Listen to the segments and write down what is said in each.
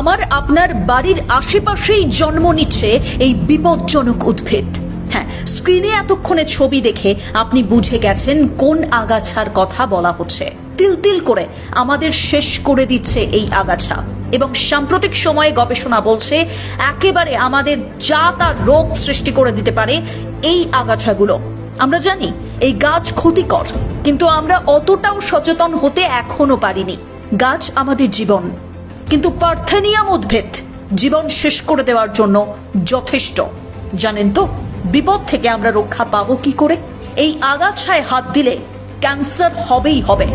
আমার আপনার বাড়ির আশেপাশেই জন্ম নিচ্ছে এই বিপজ্জনক উদ্ভিদ। হ্যাঁ স্ক্রিনে এতক্ষণে ছবি দেখে আপনি বুঝে গেছেন কোন আগাছার কথা বলা হচ্ছে। তিল তিল করে আমাদের শেষ করে দিচ্ছে এই আগাছা। এবং সাম্প্রতিক সময়ে গবেষণা বলছে একেবারে আমাদের যা তা রোগ সৃষ্টি করে দিতে পারে এই আগাছাগুলো। আমরা জানি এই গাছ ক্ষতিকর, কিন্তু আমরা অতটাও সচেতন হতে এখনও পারিনি। গাছ আমাদের জীবন কিন্তু পার্থেনিয়াম উদ্ভিদ জীবন শেষ করে দেওয়ার জন্য যথেষ্ট। জানেন তো, বিপদ থেকে আমরা রক্ষা পাবো কি করে? এই আগাছায় হাত দিলে ক্যান্সার হবেই হবে।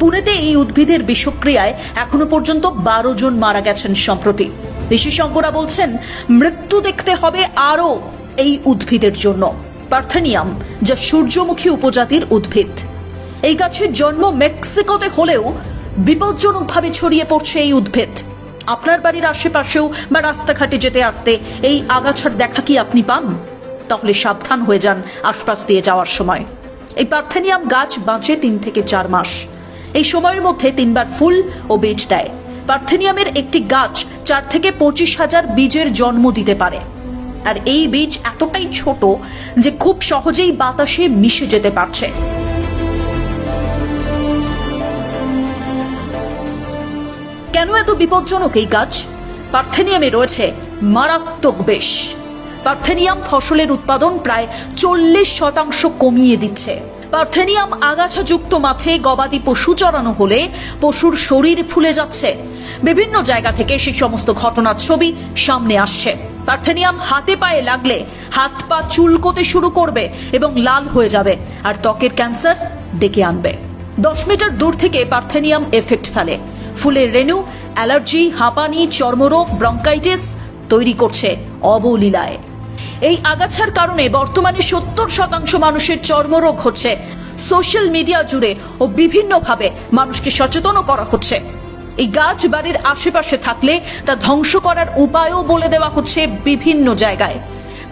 পুনেতে এই উদ্ভিদের বিষক্রিয়ায় এখনও পর্যন্ত বারো জন মারা গেছেন সম্প্রতি। বিশেষজ্ঞরা বলছেন, মৃত্যু দেখতে হবে আরও এই উদ্ভিদের জন্য। পার্থেনিয়াম, যা সূর্যমুখী উপজাতির উদ্ভিদ। এই গাছের জন্ম মেক্সিকোতে হলেও বিপজ্জনকভাবে ছড়িয়ে পড়ছে এই উদ্ভিদ। আপনার বাড়ির আশেপাশেও বা রাস্তাঘাটে যেতে আসতে এই আগাছার দেখা কি আপনি পান? তাহলে সাবধান হয়ে যান আশপাশ দিয়ে যাওয়ার সময়। এই পার্থেনিয়াম গাছ বাঁচে তিন থেকে চার মাস। এই সময়ের মধ্যে তিনবার ফুল ও বীজ দেয়। পার্থেনিয়ামের একটি গাছ চার থেকে পঁচিশ হাজার বীজের জন্ম দিতে পারে। আর এই বীজ এতটাই ছোট যে খুব সহজেই বাতাসে মিশে যেতে পারছে। কেন এত বিপজ্জনক এই গাছ? পার্থেনিয়ামে রয়েছে মারাত্মক বেশ। পার্থেনিয়াম ফসলের উৎপাদন প্রায় চল্লিশ শতাংশ কমিয়ে দিচ্ছে। পার্থেনিয়াম আগাছাযুক্ত মাঠে গবাদি পশু চড়ানো হলে পশুর শরীর ফুলে যাচ্ছে। বিভিন্ন জায়গা থেকে সেই সমস্ত ঘটনার ছবি সামনে আসছে। পার্থেনিয়াম হাতে পায়ে লাগলে হাত পা চুলকোতে শুরু করবে এবং লাল হয়ে যাবে আর ত্বকের ক্যান্সার ডেকে আনবে। দশ মিটার দূর থেকে পার্থেনিয়াম এফেক্ট ফেলে। ফুলের রেণু, অ্যালার্জি, হাঁপানি, চর্মরোগ, ব্রঙ্কাইটিস তৈরি করছে অবলীলায়। এই আগাছার কারণে বর্তমানে সত্তর শতাংশ মানুষের চর্মরোগ হচ্ছে। সোশ্যাল মিডিয়া জুড়ে ও বিভিন্নভাবে মানুষকে সচেতনও করা হচ্ছে। এই গাছ বাড়ির আশেপাশে থাকলে তা ধ্বংস করার উপায়ও বলে দেওয়া হচ্ছে বিভিন্ন জায়গায়।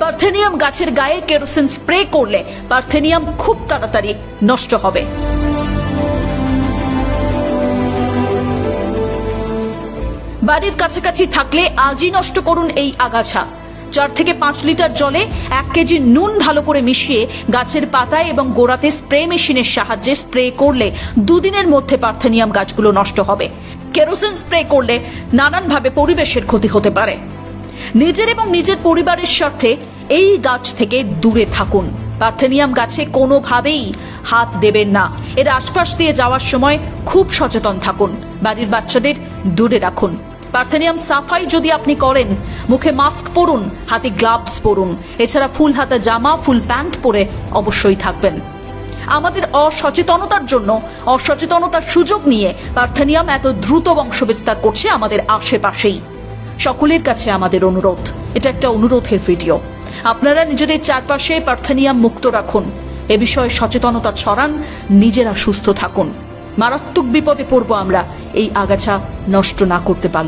পার্থেনিয়াম গাছের গায়ে কেরোসিন স্প্রে করলে পার্থেনিয়াম খুব তাড়াতাড়ি নষ্ট হবে। বাড়ির কাছাকাছি থাকলে আজই নষ্ট করুন এই আগাছা। চার থেকে পাঁচ লিটার জলে এক কেজি নুন ভালো করে মিশিয়ে গাছের পাতায় এবং গোড়াতে স্প্রে মেশিনের সাহায্যে স্প্রে করলে দুদিনের মধ্যে পার্থেনিয়াম গাছগুলো নষ্ট হবে। কেরোসিন স্প্রে করলে নানানভাবে পরিবেশের ক্ষতি হতে পারে। নিজের এবং নিজের পরিবারের স্বার্থে এই গাছ থেকে দূরে থাকুন। পার্থেনিয়াম গাছে কোনোভাবেই হাত দেবেন না। এর আশপাশ দিয়ে যাওয়ার সময় খুব সচেতন থাকুন। বাড়ির বাচ্চাদের দূরে রাখুন। পার্থেনিয়াম সাফাই যদি আপনি করেন, মুখে মাস্ক পরুন, হাতে গ্লাভস পরুন, এছাড়া ফুল হাতা জামা, ফুল প্যান্ট পরে অবশ্যই থাকবেন। আমাদের অসচেতনতার জন্য, অসচেতনতার সুযোগ নিয়ে পার্থেনিয়াম এত দ্রুত বংশ বিস্তার করছে আমাদের আশেপাশেই। সকলের কাছে আমাদের অনুরোধ, এটা একটা অনুরোধের ভিডিও। আপনারা নিজেদের চারপাশে পার্থেনিয়াম মুক্ত রাখুন, এ বিষয়ে সচেতনতা ছড়ান, নিজেরা সুস্থ থাকুন। মারাত্মক বিপদে পড়ব আমরা, এই আগাছা নষ্ট না করতে পারলে।